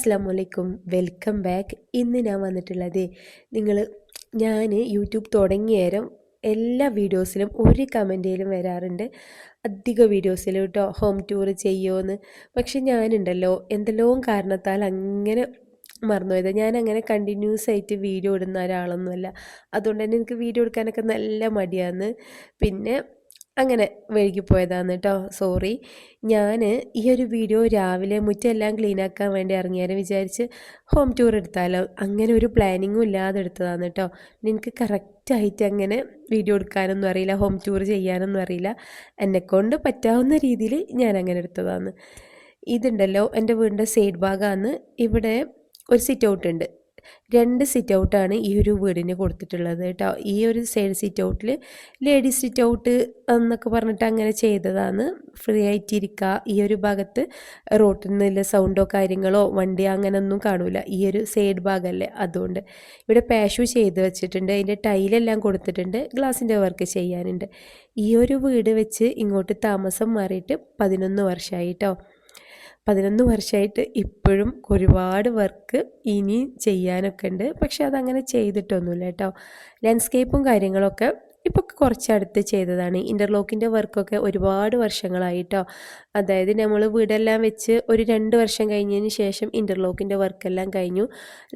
അസ്സാം വലൈക്കും welcome back ഇന്ന് ഞാൻ വന്നിട്ടുള്ളത് നിങ്ങൾ ഞാൻ യൂട്യൂബ് തുടങ്ങിയേരം എല്ലാ വീഡിയോസിലും ഒരു കമന്റിലും വരാറുണ്ട്. അധിക വീഡിയോസിലും കേട്ടോ ഹോം ടൂർ ചെയ്യുമോയെന്ന് പക്ഷെ ഞാനുണ്ടല്ലോ എന്തെല്ലോ കാരണത്താൽ അങ്ങനെ മറന്നുപോയത് ഞാൻ അങ്ങനെ കണ്ടിന്യൂസ് ആയിട്ട് വീഡിയോ ഇടുന്ന ഒരാളൊന്നുമല്ല. അതുകൊണ്ട് തന്നെ എനിക്ക് വീഡിയോ എടുക്കാനൊക്കെ നല്ല മടിയാണ് പിന്നെ അങ്ങനെ വഴുകിപ്പോയതാണ് കേട്ടോ സോറി ഞാൻ ഈ ഒരു വീഡിയോ രാവിലെ മുറ്റെല്ലാം ക്ലീനാക്കാൻ വേണ്ടി ഇറങ്ങിയാലും വിചാരിച്ച് ഹോം ടൂർ എടുത്താലോ. അങ്ങനെ ഒരു പ്ലാനിങ്ങും ഇല്ലാതെ എടുത്തതാണ് കേട്ടോ എനിക്ക് കറക്റ്റായിട്ട് അങ്ങനെ വീഡിയോ എടുക്കാനൊന്നും അറിയില്ല ഹോം ടൂർ ചെയ്യാനൊന്നും അറിയില്ല. എന്നെക്കൊണ്ട് പറ്റാവുന്ന രീതിയിൽ ഞാൻ അങ്ങനെ എടുത്തതാണ് ഇതുണ്ടല്ലോ എന്റെ വീടിന്റെ സൈഡ് ഭാഗമാണ് ഇവിടെ ഒരു സിറ്റ് ഔട്ട് ഉണ്ട്. രണ്ട് സിറ്റ് ഔട്ടാണ് ഈ ഒരു വീടിന് കൊടുത്തിട്ടുള്ളത് കേട്ടോ ഈ ഒരു സൈഡ് സിറ്റ് ഔട്ടിൽ ലേഡീസ് സിറ്റ് ഔട്ട് എന്നൊക്കെ പറഞ്ഞിട്ട് അങ്ങനെ ചെയ്തതാണ്. ഫ്രീ ആയിട്ടിരിക്കുക ഈ ഒരു ഭാഗത്ത് റോട്ടിൽ നിന്നില്ല സൗണ്ടോ കാര്യങ്ങളോ വണ്ടി അങ്ങനെയൊന്നും കാണൂല. ഈ ഒരു സൈഡ് ഭാഗമല്ലേ അതുകൊണ്ട് ഇവിടെ പാഷു ചെയ്ത് വെച്ചിട്ടുണ്ട്. അതിന്റെ ടൈലെല്ലാം കൊടുത്തിട്ടുണ്ട്. ഗ്ലാസിന്റെ വർക്ക് ചെയ്യാനുണ്ട്. ഈ ഒരു വീട് വെച്ച് ഇങ്ങോട്ട് താമസം മാറിയിട്ട് പതിനൊന്ന് വർഷമായി കേട്ടോ പതിനൊന്ന് വർഷമായിട്ട് ഇപ്പോഴും ഒരുപാട് വർക്ക് ഇനി ചെയ്യാനൊക്കെ ഉണ്ട്. പക്ഷെ അതങ്ങനെ ചെയ്തിട്ടൊന്നുമില്ല കേട്ടോ. ലാൻഡ്സ്കേപ്പും കാര്യങ്ങളൊക്കെ ഇപ്പോൾ കുറച്ചടുത്ത് ചെയ്തതാണ്. ഇന്റർലോക്കിന്റെ വർക്കൊക്കെ ഒരുപാട് വർഷങ്ങളായിട്ടോ അതായത് നമ്മൾ വീടെല്ലാം വെച്ച് ഒരു രണ്ട് വർഷം കഴിഞ്ഞതിന് ശേഷം ഇന്റർലോക്കിന്റെ വർക്കെല്ലാം കഴിഞ്ഞു.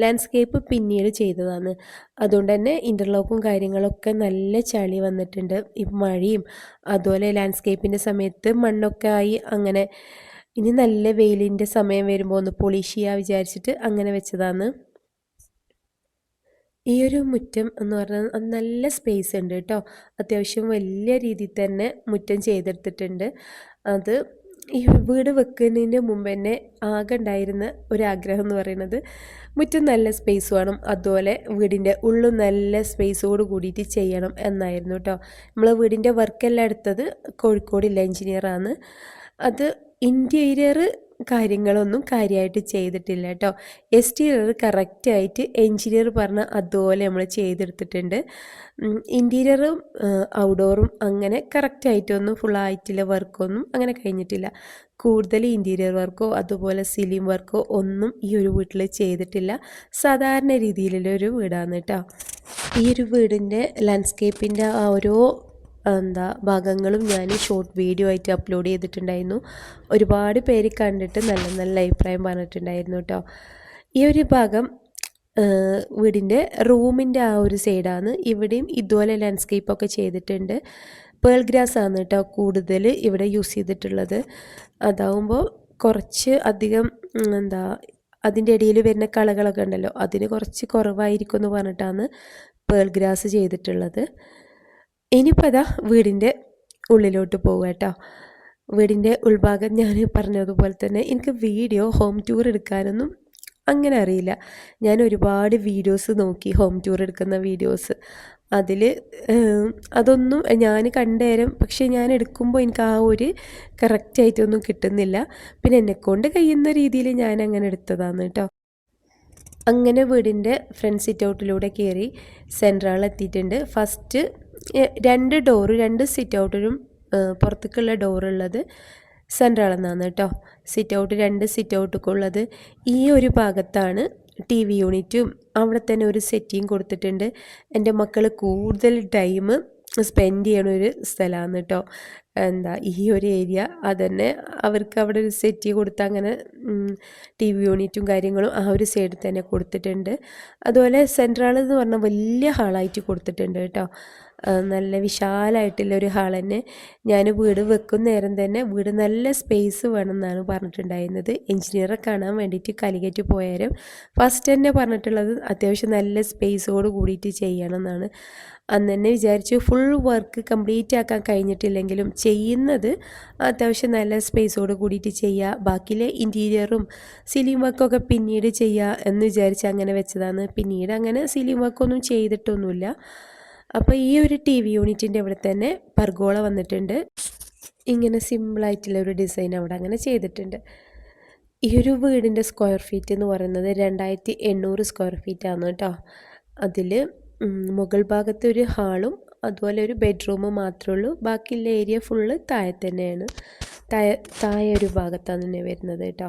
ലാൻഡ്സ്കേപ്പ് പിന്നീട് ചെയ്തതാണ്. അതുകൊണ്ട് തന്നെ ഇന്റർലോക്കും കാര്യങ്ങളൊക്കെ നല്ല ചളി വന്നിട്ടുണ്ട്. ഈ മഴയും അതുപോലെ ലാൻഡ്സ്കേപ്പിന്റെ സമയത്ത് മണ്ണൊക്കെ ആയി അങ്ങനെ ഇനി നല്ല വെയിലിന്റെ സമയം വരുമ്പോൾ ഒന്ന് പോളിഷ് ചെയ്യുക വിചാരിച്ചിട്ട് അങ്ങനെ വെച്ചതാണ്. ഈ ഒരു മുറ്റം എന്ന് പറഞ്ഞാൽ നല്ല സ്പേസ് ഉണ്ട് കേട്ടോ. അത്യാവശ്യം വലിയ രീതിയിൽ തന്നെ മുറ്റം ചെയ്തെടുത്തിട്ടുണ്ട്. അത് ഈ വീട് വെക്കുന്നതിന് മുമ്പ് തന്നെ ആകെ ഉണ്ടായിരുന്ന ഒരാഗ്രഹം എന്ന് പറയുന്നത് മുറ്റം നല്ല സ്പേസ് വേണം അതുപോലെ വീടിന്റെ ഉള്ളും നല്ല സ്പേസോട് കൂടിയിട്ട് ചെയ്യണം എന്നായിരുന്നു കേട്ടോ. നമ്മൾ വീടിന്റെ വർക്കെല്ലാം എടുത്തത് കോഴിക്കോടില്ല എൻജിനീയറാണ് അത് ഇന്റീരിയർ കാര്യങ്ങളൊന്നും കാര്യമായിട്ട് ചെയ്തിട്ടില്ല കേട്ടോ എക്സ്റ്റീരിയർ കറക്റ്റായിട്ട് എൻജിനീയർ പറഞ്ഞ അതുപോലെ നമ്മൾ ചെയ്തെടുത്തിട്ടുണ്ട്. ഇന്റീരിയറും ഔട്ട്ഡോറും അങ്ങനെ കറക്റ്റായിട്ടൊന്നും ഫുള്ളായിട്ടുള്ള വർക്കൊന്നും അങ്ങനെ കഴിഞ്ഞിട്ടില്ല. കൂടുതൽ ഇന്റീരിയർ വർക്കോ അതുപോലെ സീലിംഗ് വർക്കോ ഒന്നും ഈ ഒരു വീട്ടിൽ ചെയ്തിട്ടില്ല. സാധാരണ രീതിയിലുള്ള ഒരു വീടാണ് കേട്ടോ ഈ ഒരു വീടിന്റെ ലാൻഡ്സ്കേപ്പിന്റെ ആ ഓരോ എന്താ ഭാഗങ്ങളും ഞാൻ ഷോർട്ട് വീഡിയോ ആയിട്ട് അപ്ലോഡ് ചെയ്തിട്ടുണ്ടായിരുന്നു. ഒരുപാട് പേര് കണ്ടിട്ട് നല്ല നല്ല അഭിപ്രായം പറഞ്ഞിട്ടുണ്ടായിരുന്നു കേട്ടോ ഈ ഒരു ഭാഗം വീടിന്റെ റൂമിന്റെ ആ ഒരു സൈഡാണ് ഇവിടെയും ഇതുപോലെ ലാൻഡ്സ്കേപ്പൊക്കെ ചെയ്തിട്ടുണ്ട്. പേൾ ഗ്രാസ് ആണ് കേട്ടോ കൂടുതൽ ഇവിടെ യൂസ് ചെയ്തിട്ടുള്ളത്. അതാവുമ്പോൾ കുറച്ച് അധികം എന്താ അതിന്റെ ഇടയിൽ വരുന്ന കളകളൊക്കെ ഉണ്ടല്ലോ അതിന് കുറച്ച് കുറവായിരിക്കും എന്ന് പറഞ്ഞിട്ടാണ് പേൾ ഗ്രാസ് ചെയ്തിട്ടുള്ളത്. ഇനിയിപ്പോൾ അതാ വീടിന്റെ ഉള്ളിലോട്ട് പോകുക കേട്ടോ. വീടിന്റെ ഉൾഭാഗം ഞാൻ പറഞ്ഞതുപോലെ തന്നെ എനിക്ക് വീഡിയോ ഹോം ടൂർ എടുക്കാനൊന്നും അങ്ങനെ അറിയില്ല. ഞാൻ ഒരുപാട് വീഡിയോസ് നോക്കി ഹോം ടൂർ എടുക്കുന്ന വീഡിയോസ് അതിൽ അതൊന്നും ഞാൻ കണ്ടേരം പക്ഷേ ഞാൻ എടുക്കുമ്പോൾ എനിക്ക് ആ ഒരു കറക്റ്റായിട്ടൊന്നും കിട്ടുന്നില്ല. പിന്നെ എന്നെക്കൊണ്ട് കഴിയുന്ന രീതിയിൽ ഞാൻ അങ്ങനെ എടുത്തതാണ് കേട്ടോ. അങ്ങനെ വീടിന്റെ ഫ്രണ്ട് സിറ്റ് ഔട്ടിലൂടെ കയറി സെൻട്രൽ എത്തിയിട്ടുണ്ട്. ഫസ്റ്റ് രണ്ട് ഡോറ് രണ്ട് സിറ്റ് ഔട്ടിനും പുറത്തേക്കുള്ള ഡോറുള്ളത് സെൻട്രളെന്നാണ് കേട്ടോ സിറ്റ് ഔട്ട് രണ്ട് സിറ്റ് ഔട്ടൊക്കെ ഈ ഒരു ഭാഗത്താണ് ടി വി യൂണിറ്റും അവിടെ തന്നെ ഒരു സെറ്റിയും കൊടുത്തിട്ടുണ്ട്. എന്റെ മക്കൾ കൂടുതൽ ടൈം സ്പെൻഡ് ചെയ്യണ ഒരു സ്ഥലമാണ് കേട്ടോ എന്താ ഈ ഒരു ഏരിയ അതന്നെ അവർക്ക് അവിടെ ഒരു സെറ്റ് കൊടുത്ത് അങ്ങനെ ടി വി യൂണിറ്റും കാര്യങ്ങളും ആ ഒരു സൈഡിൽ തന്നെ കൊടുത്തിട്ടുണ്ട്. അതുപോലെ സെൻട്രൽ എന്ന് പറഞ്ഞാൽ വലിയ ഹാളായിട്ട് കൊടുത്തിട്ടുണ്ട് കേട്ടോ നല്ല വിശാലമായിട്ടുള്ള ഒരു ഹാൾ തന്നെ. ഞാൻ വീട് വെക്കും നേരം തന്നെ. വീട് നല്ല സ്പേസ് വേണമെന്നാണ് പറഞ്ഞിട്ടുണ്ടായിരുന്നത്. എഞ്ചിനീയറെ കാണാൻ വേണ്ടിയിട്ട് കലികറ്റ് പോയാലും ഫസ്റ്റ് തന്നെ പറഞ്ഞിട്ടുള്ളത് അത്യാവശ്യം നല്ല സ്പേസോട് കൂടിയിട്ട് ചെയ്യണം എന്നാണ് അന്ന് തന്നെ വിചാരിച്ചു ഫുൾ വർക്ക് കംപ്ലീറ്റ് ആക്കാൻ കഴിഞ്ഞിട്ടില്ലെങ്കിലും ചെയ്യുന്നത് അത്യാവശ്യം നല്ല സ്പേസോട് കൂടിയിട്ട് ചെയ്യുക ബാക്കിയിലെ ഇന്റീരിയറും സീലിംഗ് വർക്കൊക്കെ പിന്നീട് ചെയ്യുക എന്ന് വിചാരിച്ച് അങ്ങനെ വെച്ചതാണ്. പിന്നീട് അങ്ങനെ സീലിംഗ് വർക്കൊന്നും ചെയ്തിട്ടൊന്നുമില്ല. അപ്പോൾ ഈ ഒരു ടി വി യൂണിറ്റിന്റെ അവിടെ തന്നെ പർഗോള വന്നിട്ടുണ്ട്. ഇങ്ങനെ സിമ്പിളായിട്ടുള്ള ഒരു ഡിസൈൻ അവിടെ അങ്ങനെ ചെയ്തിട്ടുണ്ട്. ഈ ഒരു വീടിന്റെ സ്ക്വയർ ഫീറ്റ് എന്ന് പറയുന്നത് രണ്ടായിരത്തി എണ്ണൂറ് സ്ക്വയർ ഫീറ്റ് ആണ് കേട്ടോ അതിൽ മുകൾ ഭാഗത്ത് ഒരു ഹാളും അതുപോലെ ഒരു ബെഡ്റൂമും മാത്രമേ ഉള്ളൂ. ബാക്കിയുള്ള ഏരിയ ഫുള്ള് താഴെ തന്നെയാണ്. തായ താഴെ ഒരു ഭാഗത്താണ് തന്നെ വരുന്നത് കേട്ടോ.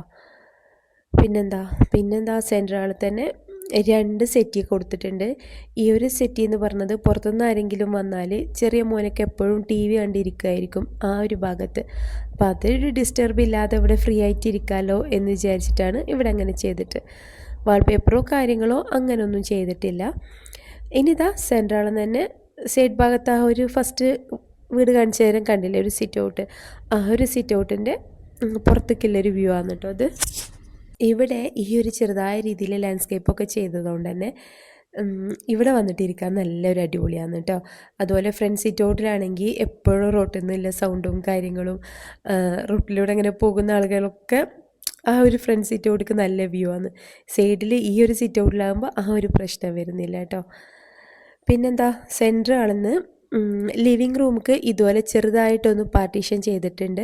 പിന്നെന്താ? പിന്നെന്താ? സെൻട്രൽ തന്നെ രണ്ട് സെറ്റി കൊടുത്തിട്ടുണ്ട്. ഈ ഒരു സെറ്റി എന്ന് പറഞ്ഞത് പുറത്തുനിന്ന് ആരെങ്കിലും വന്നാൽ ചെറിയ മോനൊക്കെ എപ്പോഴും ടി വി കണ്ടിരിക്കുമായിരിക്കും ആ ഒരു ഭാഗത്ത്. അപ്പോൾ അതൊരു ഡിസ്റ്റർബ് ഇല്ലാതെ ഇവിടെ ഫ്രീ ആയിട്ട് ഇരിക്കാമല്ലോ എന്ന് വിചാരിച്ചിട്ടാണ് ഇവിടെ അങ്ങനെ ചെയ്തിട്ട്. വാൾപേപ്പറോ കാര്യങ്ങളോ അങ്ങനെയൊന്നും ചെയ്തിട്ടില്ല. ഇനിതാ നിന്ന് തന്നെ സൈഡ് ഭാഗത്ത് ആ ഒരു ഫസ്റ്റ് വീട് കാണിച്ചു തരാൻ കണ്ടില്ല? ഒരു സിറ്റ് ഔട്ട് ആ ഒരു സിറ്റ് ഔട്ടിന്റെ പുറത്തേക്കുള്ളൊരു വ്യൂ ആണ് കേട്ടോ അത്. ഇവിടെ ഈ ഒരു ചെറുതായ രീതിയിൽ ലാൻഡ്സ്കേപ്പൊക്കെ ചെയ്തതുകൊണ്ട് തന്നെ ഇവിടെ വന്നിട്ടിരിക്കാൻ നല്ലൊരു അടിപൊളിയാണ് കേട്ടോ അതുപോലെ ഫ്രണ്ട് സീറ്റ് ഔട്ടിലാണെങ്കിൽ എപ്പോഴും റോട്ടിൽ നിന്നില്ല സൗണ്ടും കാര്യങ്ങളും റോട്ടിലൂടെ അങ്ങനെ പോകുന്ന ആളുകളൊക്കെ ആ ഒരു ഫ്രണ്ട് സീറ്റ് ഔട്ടിക്ക് നല്ല വ്യൂ ആണ്. സൈഡിൽ ഈ ഒരു സീറ്റ് ഔട്ടിലാകുമ്പോൾ ആ ഒരു പ്രശ്നം വരുന്നില്ല കേട്ടോ പിന്നെന്താ സെന്റർ ആണെന്ന് ലിവിങ് റൂമുക്ക് ഇതുപോലെ ചെറുതായിട്ടൊന്ന് പാർട്ടീഷൻ ചെയ്തിട്ടുണ്ട്.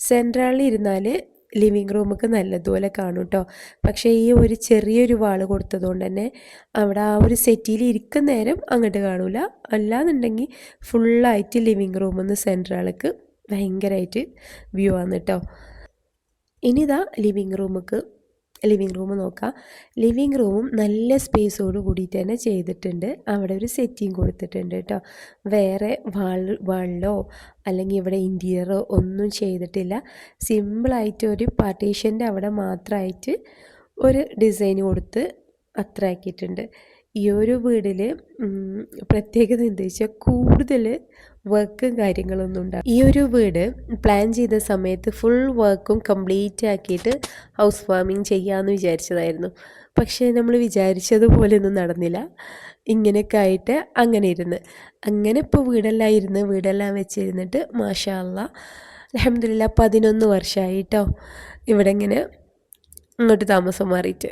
സെൻട്രലിൽ ഇരുന്നാൽ ലിവിങ് റൂമൊക്കെ നല്ലതുപോലെ കാണും കേട്ടോ പക്ഷേ ഈ ഒരു ചെറിയൊരു വാൾ കൊടുത്തതുകൊണ്ട് തന്നെ അവിടെ ആ ഒരു സെറ്റിയിൽ ഇരിക്കുന്ന നേരം അങ്ങോട്ട് കാണൂല. അല്ലാന്നുണ്ടെങ്കിൽ ഫുള്ളായിട്ട് ലിവിങ് റൂമിൽ നിന്ന് സെൻട്രലേക്ക് ഭയങ്കരമായിട്ട് വ്യൂ ആണ് കേട്ടോ ഇനിതാ ലിവിങ് റൂമുക്ക് ലിവിങ് റൂം നോക്കാം. ലിവിങ് റൂമും നല്ല സ്പേസോട് കൂടിയിട്ട് തന്നെ ചെയ്തിട്ടുണ്ട്. അവിടെ ഒരു സെറ്റിങ് കൊടുത്തിട്ടുണ്ട് കേട്ടോ വേറെ വാൾ വാളിലോ അല്ലെങ്കിൽ ഇവിടെ ഇന്റീരിയറോ ഒന്നും ചെയ്തിട്ടില്ല. സിമ്പിളായിട്ട് ഒരു പാർട്ടീഷന്റെ അവിടെ മാത്രമായിട്ട് ഒരു ഡിസൈൻ കൊടുത്ത് അത്ര ആക്കിയിട്ടുണ്ട് ഈ ഒരു വീടിൽ പ്രത്യേകത എന്താ വെച്ചാൽ കൂടുതൽ വർക്കും കാര്യങ്ങളൊന്നും ഉണ്ടാകും ഈ ഒരു വീട് പ്ലാൻ ചെയ്ത സമയത്ത് ഫുൾ വർക്കും കംപ്ലീറ്റ് ആക്കിയിട്ട് ഹൗസ് വാമിങ് ചെയ്യാമെന്ന് വിചാരിച്ചതായിരുന്നു. പക്ഷേ നമ്മൾ വിചാരിച്ചതുപോലെ ഒന്നും നടന്നില്ല. ഇങ്ങനെയൊക്കെ ആയിട്ട് അങ്ങനെ ഇരുന്ന്. അങ്ങനെ ഇപ്പോൾ വീടെല്ലാം ഇരുന്ന് വീടെല്ലാം വെച്ചിരുന്നിട്ട് മാഷാല്ല അലഹമില്ല പതിനൊന്ന് വർഷമായിട്ടോ ഇവിടെ ഇങ്ങനെ ഇങ്ങോട്ട് താമസം മാറിയിട്ട്.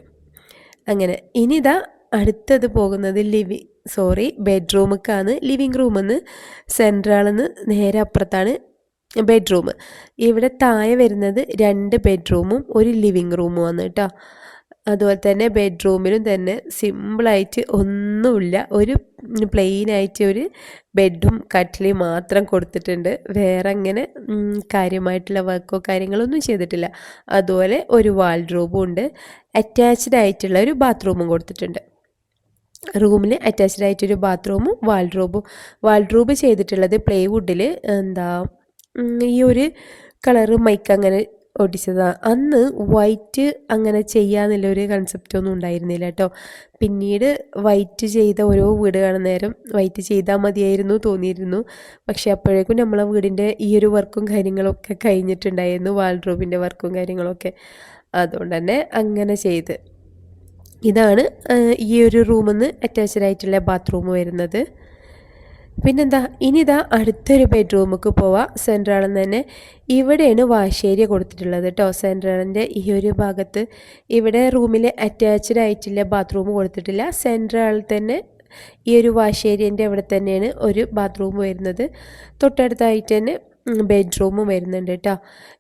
അങ്ങനെ ഇനിതാ അടുത്തത് പോകുന്നത് ലിവി സോറി ബെഡ്റൂമൊക്കെയാണ് ലിവിങ് റൂമെന്ന് സെൻട്രാളെന്ന് നേരെ അപ്പുറത്താണ് ബെഡ്റൂം. ഇവിടെ താഴെ വരുന്നത് രണ്ട് ബെഡ്റൂമും ഒരു ലിവിങ് ആണ് കേട്ടോ. അതുപോലെ തന്നെ ബെഡ്റൂമിലും തന്നെ സിമ്പിളായിട്ട് ഒന്നുമില്ല. ഒരു പ്ലെയിനായിട്ട് ഒരു ബെഡും കട്ടിലും മാത്രം കൊടുത്തിട്ടുണ്ട്. വേറെ അങ്ങനെ കാര്യമായിട്ടുള്ള വർക്കോ കാര്യങ്ങളൊന്നും ചെയ്തിട്ടില്ല. അതുപോലെ ഒരു വാൾഡ്രോബും ഉണ്ട്. അറ്റാച്ച്ഡ് ആയിട്ടുള്ള ഒരു ബാത്റൂമും കൊടുത്തിട്ടുണ്ട്. റൂമിൽ അറ്റാച്ച്ഡ് ആയിട്ടൊരു ബാത്റൂമും വാൾഡ്രോബും വാൾഡ്രോബ് ചെയ്തിട്ടുള്ളത് പ്ലേവുഡിൽ എന്താ ഈ ഒരു കളറ് മൈക്ക് അങ്ങനെ ഒട്ടിച്ചതാണ് അന്ന് വൈറ്റ് അങ്ങനെ ചെയ്യാന്നുള്ള ഒരു കൺസെപ്റ്റ് ഒന്നും ഉണ്ടായിരുന്നില്ല കേട്ടോ പിന്നീട് വൈറ്റ് ചെയ്ത ഓരോ വീട് കാണുന്ന നേരം വൈറ്റ് ചെയ്താൽ മതിയായിരുന്നു തോന്നിയിരുന്നു. പക്ഷേ അപ്പോഴേക്കും നമ്മളെ വീടിന്റെ ഈ ഒരു വർക്കും കാര്യങ്ങളൊക്കെ കഴിഞ്ഞിട്ടുണ്ടായിരുന്നു വാൾഡ്രോബിന്റെ വർക്കും കാര്യങ്ങളൊക്കെ. അതുകൊണ്ട് തന്നെ അങ്ങനെ ചെയ്ത്. ഇതാണ് ഈ ഒരു റൂമിൽ അറ്റാച്ച്ഡ് ആയിട്ടുള്ള ബാത്റൂം വരുന്നത്. പിന്നെന്താ ഇനിതാ അടുത്തൊരു ബെഡ്റൂമിലേക്ക് പോവാം. സെൻട്രൽ തന്നെ ഇവിടെയാണ് വാശേരിയ കൊടുത്തിട്ടുള്ളത് കേട്ടോ സെൻട്രാളിന്റെ ഈ ഒരു ഭാഗത്ത് ഇവിടെ റൂമിൽ അറ്റാച്ച്ഡ് ആയിട്ടില്ല ബാത്റൂം കൊടുത്തിട്ടില്ല. സെൻട്രാളിൽ തന്നെ ഈ ഒരു വാശേരിയന്റെ അവിടെ തന്നെയാണ് ഒരു ബാത്റൂം വരുന്നത്. തൊട്ടടുത്തായിട്ട് തന്നെ ബെഡ്റൂമും വരുന്നുണ്ട് കേട്ടോ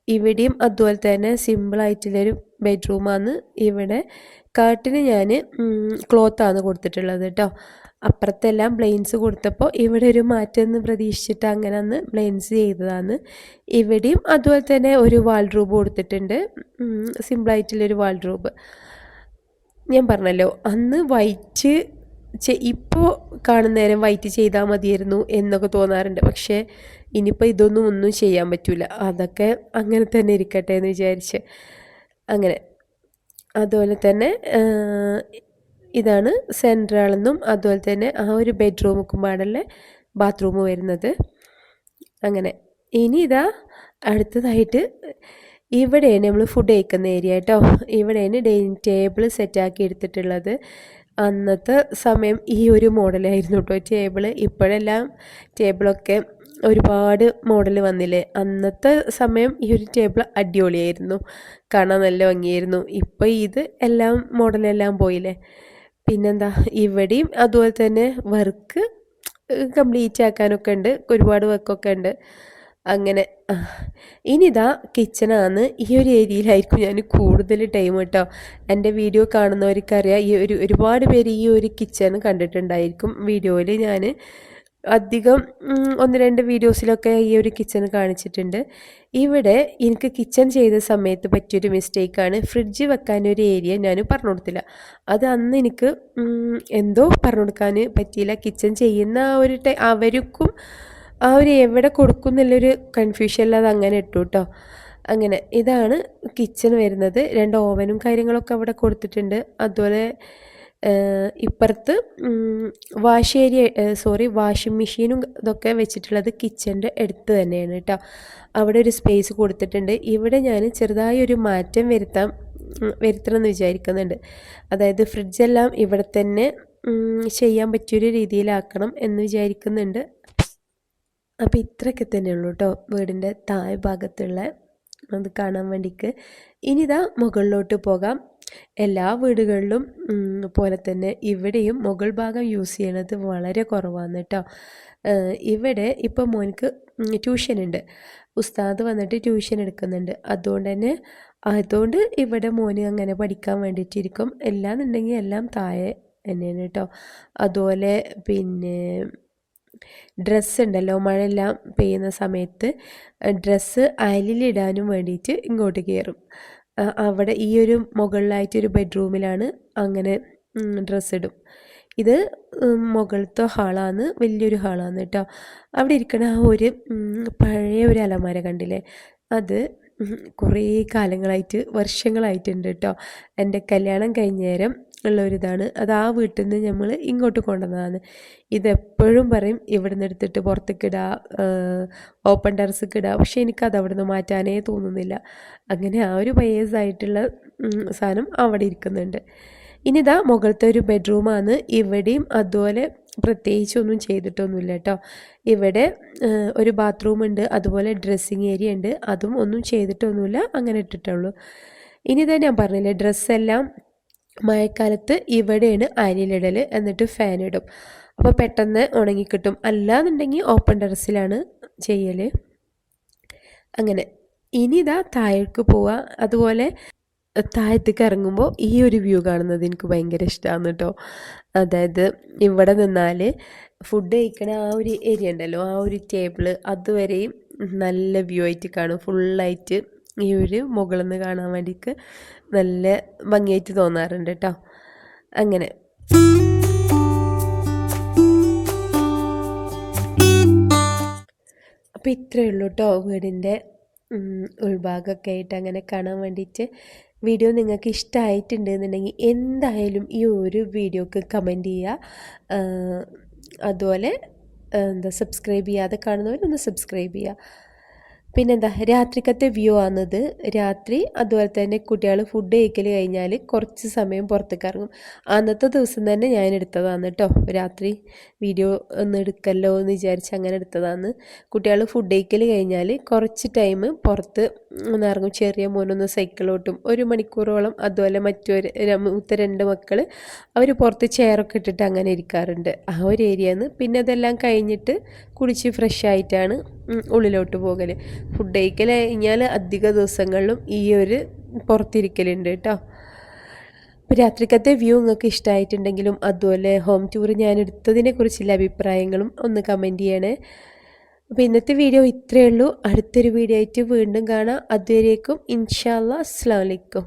ഇവിടെയും അതുപോലെ തന്നെ സിമ്പിളായിട്ടുള്ളൊരു ബെഡ്റൂമാണ് ഇവിടെ കർട്ടിന് ഞാൻ ക്ലോത്താണ് കൊടുത്തിട്ടുള്ളത് കേട്ടോ അപ്പുറത്തെല്ലാം ബ്ലെയിൻസ് കൊടുത്തപ്പോൾ ഇവിടെ ഒരു മാറ്റം എന്ന് പ്രതീക്ഷിച്ചിട്ട് അങ്ങനെ അന്ന് ബ്ലെയിൻസ് ചെയ്തതാണ്. ഇവിടെയും അതുപോലെ തന്നെ ഒരു വാൾഡ്രോബ് കൊടുത്തിട്ടുണ്ട്. സിമ്പിളായിട്ടുള്ളൊരു വാൾഡ്രോബ് ഞാൻ പറഞ്ഞല്ലോ അന്ന് വൈറ്റ് ഇപ്പോൾ കാണുന്ന നേരം വൈറ്റ് ചെയ്താൽ മതിയായിരുന്നു എന്നൊക്കെ തോന്നാറുണ്ട്. പക്ഷേ ഇനിയിപ്പോൾ ഇതൊന്നും ഒന്നും ചെയ്യാൻ പറ്റില്ല അതൊക്കെ അങ്ങനെ തന്നെ ഇരിക്കട്ടെ എന്ന് വിചാരിച്ച്. അങ്ങനെ. അതുപോലെ തന്നെ ഇതാണ് സെൻട്രാളെന്നും അതുപോലെ തന്നെ ആ ഒരു ബെഡ്റൂമുക്കും പാടല്ലേ ബാത്റൂം വരുന്നത്. അങ്ങനെ. ഇനി ഇതാ അടുത്തതായിട്ട് ഇവിടെയാണ് നമ്മൾ ഫുഡ് കഴിക്കുന്ന ഏരിയ കേട്ടോ ഇവിടെയാണ് ഡൈനിങ് ടേബിൾ സെറ്റാക്കി എടുത്തിട്ടുള്ളത്. അന്നത്തെ സമയം ഈ ഒരു മോഡലായിരുന്നു കേട്ടോ ടേബിൾ ഇപ്പോഴെല്ലാം ടേബിളൊക്കെ ഒരുപാട് മോഡൽ വന്നില്ലേ? അന്നത്തെ സമയം ഈ ഒരു ടേബിൾ അടിപൊളിയായിരുന്നു. കാണാൻ നല്ല ഭംഗിയായിരുന്നു. ഇപ്പോൾ ഇത് എല്ലാം മോഡലെല്ലാം പോയില്ലേ? പിന്നെന്താ? ഇവിടെയും അതുപോലെ തന്നെ വർക്ക് കംപ്ലീറ്റ് ആക്കാനൊക്കെ ഉണ്ട്. ഒരുപാട് വർക്കൊക്കെ ഉണ്ട്. അങ്ങനെ ഇനിതാ കിച്ചണാണ് ഈ ഒരു ഏരിയയിലായിരിക്കും ഞാൻ കൂടുതൽ ടൈം കേട്ടോ. എന്റെ വീഡിയോ കാണുന്നവർക്കറിയാം ഈ ഒരു ഒരുപാട് പേര് ഈ ഒരു കിച്ചൺ കണ്ടിട്ടുണ്ടായിരിക്കും. വീഡിയോയിൽ ഞാൻ അധികം ഒന്ന് രണ്ട് വീഡിയോസിലൊക്കെ ഈ ഒരു കിച്ചൺ കാണിച്ചിട്ടുണ്ട്. ഇവിടെ എനിക്ക് കിച്ചൺ ചെയ്ത സമയത്ത് പറ്റിയൊരു മിസ്റ്റേക്കാണ്. ഫ്രിഡ്ജ് വെക്കാനൊരു ഏരിയ ഞാൻ പറഞ്ഞു കൊടുത്തില്ല. അത് അന്ന് എനിക്ക് എന്തോ പറഞ്ഞു കൊടുക്കാൻ പറ്റിയില്ല. കിച്ചൺ ചെയ്യുന്ന ആ ഒരു ടൈ അവർക്കും ആ ഒരു എവിടെ കൊടുക്കും എന്നുള്ളൊരു കൺഫ്യൂഷനിൽ അത് അങ്ങനെ ഇട്ടു കേട്ടോ അങ്ങനെ ഇതാണ് കിച്ചൺ വരുന്നത്. രണ്ട് ഓവനും കാര്യങ്ങളൊക്കെ അവിടെ കൊടുത്തിട്ടുണ്ട്. അതുപോലെ ഇപ്പുറത്ത് വാഷ് ഏരിയ സോറി വാഷിംഗ് മെഷീനും ഇതൊക്കെ വെച്ചിട്ടുള്ളത് കിച്ചന്റെ അടുത്ത് തന്നെയാണ് കേട്ടോ അവിടെ ഒരു സ്പേസ് കൊടുത്തിട്ടുണ്ട്. ഇവിടെ ഞാൻ ചെറുതായി ഒരു മാറ്റം വരുത്താം വരുത്തണമെന്ന് വിചാരിക്കുന്നുണ്ട്. അതായത് ഫ്രിഡ്ജെല്ലാം ഇവിടെ തന്നെ ചെയ്യാൻ പറ്റിയൊരു രീതിയിലാക്കണം എന്ന് വിചാരിക്കുന്നുണ്ട്. അപ്പോൾ ഇത്രയൊക്കെ തന്നെയുള്ളൂ കേട്ടോ വീടിന്റെ താഴെ ഭാഗത്തുള്ള അത് കാണാൻ വേണ്ടിക്ക്. ഇനിതാ മുകളിലോട്ട് പോകാം. എല്ലാ വീടുകളിലും പോലെ തന്നെ ഇവിടെയും മുകൾ ഭാഗം യൂസ് ചെയ്യണത് വളരെ കുറവാണ് കേട്ടോ. ഇവിടെ ഇപ്പോൾ മോനിക്ക് ട്യൂഷൻ ഉണ്ട്. ഉസ്താദ് വന്നിട്ട് ട്യൂഷൻ എടുക്കുന്നുണ്ട്. അതുകൊണ്ട് തന്നെ അതുകൊണ്ട് ഇവിടെ മോന് അങ്ങനെ പഠിക്കാൻ വേണ്ടിയിട്ടിരിക്കും. എല്ലാന്നുണ്ടെങ്കിൽ എല്ലാം താഴെ തന്നെയാണ് കേട്ടോ. അതുപോലെ പിന്നെ ഡ്രസ്സ് ഉണ്ടല്ലോ മഴയെല്ലാം പെയ്യുന്ന സമയത്ത് ഡ്രസ്സ് അയലിലിടാനും വേണ്ടിയിട്ട് ഇങ്ങോട്ട് കയറും. അവിടെ ഈ ഒരു മുകളിലായിട്ട് ഒരു ബെഡ്റൂമിലാണ് അങ്ങനെ ഡ്രസ്സ് ഇടും. ഇത് മുകളിലത്തെ ഹാളാണ് വലിയൊരു ഹാളാണ് കേട്ടോ. അവിടെ ഇരിക്കണ ആ ഒരു പഴയ ഒരു അലമാര കണ്ടില്ലേ? അത് കുറേ കാലങ്ങളായിട്ട് വർഷങ്ങളായിട്ടുണ്ട് കേട്ടോ. എന്റെ കല്യാണം കഴിഞ്ഞ നേരം ഉള്ള ഒരിതാണ് അത് ആ വീട്ടിൽ നിന്ന് നമ്മൾ ഇങ്ങോട്ട് കൊണ്ടുവന്നതാണ്. ഇതെപ്പോഴും പറയും ഇവിടെ നിന്ന് എടുത്തിട്ട് പുറത്തേക്ക് ഓപ്പൺ ടെറസിക്ക് ഇടുക പക്ഷേ എനിക്കത് അവിടെ നിന്ന് മാറ്റാനേ തോന്നുന്നില്ല. അങ്ങനെ ആ ഒരു വയസ്സായിട്ടുള്ള സാധനം അവിടെ ഇരിക്കുന്നുണ്ട്. ഇനി ഇതാ മുകളിലത്തെ ഒരു ബെഡ്റൂമാണ്. ഇവിടെയും അതുപോലെ പ്രത്യേകിച്ചൊന്നും ചെയ്തിട്ടൊന്നുമില്ല കേട്ടോ. ഇവിടെ ഒരു ബാത്റൂം ഉണ്ട് അതുപോലെ ഡ്രസ്സിങ് ഏരിയ ഉണ്ട്. അതും ഒന്നും ചെയ്തിട്ടൊന്നുമില്ല അങ്ങനെ ഇട്ടിട്ടുള്ളൂ ഇനി ഇതാ ഞാൻ പറഞ്ഞില്ലേ ഡ്രസ്സെല്ലാം മഴക്കാലത്ത് ഇവിടെയാണ് അരിയിലിടൽ എന്നിട്ട് ഫാൻ ഇടും. അപ്പോൾ പെട്ടെന്ന് ഉണങ്ങിക്കിട്ടും അല്ലാന്നുണ്ടെങ്കിൽ ഓപ്പൺ ടെറസിലാണ് ചെയ്യൽ അങ്ങനെ. ഇനി ഇതാ താഴേക്ക് പോവുക അതുപോലെ താഴത്തേക്ക് ഇറങ്ങുമ്പോൾ ഈ ഒരു വ്യൂ കാണുന്നത് എനിക്ക് ഭയങ്കര ഇഷ്ടമാണ് കേട്ടോ അതായത് ഇവിടെ നിന്നാൽ ഫുഡ് കഴിക്കണ ആ ഒരു ഏരിയ ഉണ്ടല്ലോ. ആ ഒരു ടേബിൾ അതുവരെയും നല്ല വ്യൂ ആയിട്ട് കാണും. ഫുള്ളായിട്ട് ഈ ഒരു മുകളിൽ നിന്ന് കാണാൻ വേണ്ടിയിട്ട് നല്ല ഭംഗിയായിട്ട് തോന്നാറുണ്ട് കേട്ടോ അങ്ങനെ. അപ്പോൾ ഇത്രയേ ഉള്ളൂ കേട്ടോ വീടിന്റെ ഉൾഭാഗമൊക്കെ ആയിട്ട് അങ്ങനെ കാണാൻ വേണ്ടിയിട്ട്. വീഡിയോ നിങ്ങൾക്ക് ഇഷ്ടമായിട്ടുണ്ട് എന്നുണ്ടെങ്കിൽ എന്തായാലും ഈ ഒരു വീഡിയോക്ക് കമന്റ് ചെയ്യുക. അതുപോലെ എന്താ സബ്സ്ക്രൈബ് ചെയ്യാതെ കാണുന്നവരൊന്ന് സബ്സ്ക്രൈബ് ചെയ്യുക. പിന്നെന്താ രാത്രിക്കത്തെ വ്യൂ ആണത്. രാത്രി അതുപോലെ തന്നെ കുട്ടികൾ ഫുഡ് കഴിക്കൽ കഴിഞ്ഞാൽ കുറച്ച് സമയം പുറത്തേക്ക് ഇറങ്ങും. അന്നത്തെ ദിവസം തന്നെ ഞാൻ എടുത്തതാണ് കേട്ടോ രാത്രി വീഡിയോ ഒന്ന് എടുക്കല്ലോ എന്ന് വിചാരിച്ച് അങ്ങനെ എടുത്തതാണ്. കുട്ടികൾ ഫുഡ് കഴിക്കൽ കഴിഞ്ഞാൽ കുറച്ച് ടൈം പുറത്ത് ഒന്ന് ഇറങ്ങും. ചെറിയ മോനൊന്ന് സൈക്കിളോട്ടും ഒരു മണിക്കൂറോളം അതുപോലെ മറ്റൊരു മൂത്ത രണ്ട് മക്കൾ അവർ പുറത്ത് ചെയറൊക്കെ ഇട്ടിട്ട് അങ്ങനെ ഇരിക്കാറുണ്ട്. ആ ഒരു ഏരിയന്ന് പിന്നെ അതെല്ലാം കഴിഞ്ഞിട്ട് കുടിച്ച് ഫ്രഷ് ആയിട്ടാണ് ഉള്ളിലോട്ട് പോകൽ ഫുഡ് കഴിക്കൽ കഴിഞ്ഞാൽ അധിക ദിവസങ്ങളിലും ഈ ഒരു പുറത്തിരിക്കലുണ്ട് കേട്ടോ അപ്പോൾ രാത്രിക്കത്തെ വ്യൂ നിങ്ങൾക്ക് ഇഷ്ടമായിട്ടുണ്ടെങ്കിലും അതുപോലെ ഹോം ടൂർ ഞാൻ എടുത്തതിനെ കുറിച്ചുള്ള അഭിപ്രായങ്ങളും ഒന്ന് കമന്റ് ചെയ്യണേ. അപ്പോൾ ഇന്നത്തെ വീഡിയോ ഇത്രയേ ഉള്ളൂ. അടുത്തൊരു വീഡിയോ ആയിട്ട് വീണ്ടും കാണാം. അതുവരേക്കും ഇൻഷാല്ലാ അസ്സാം വലൈക്കും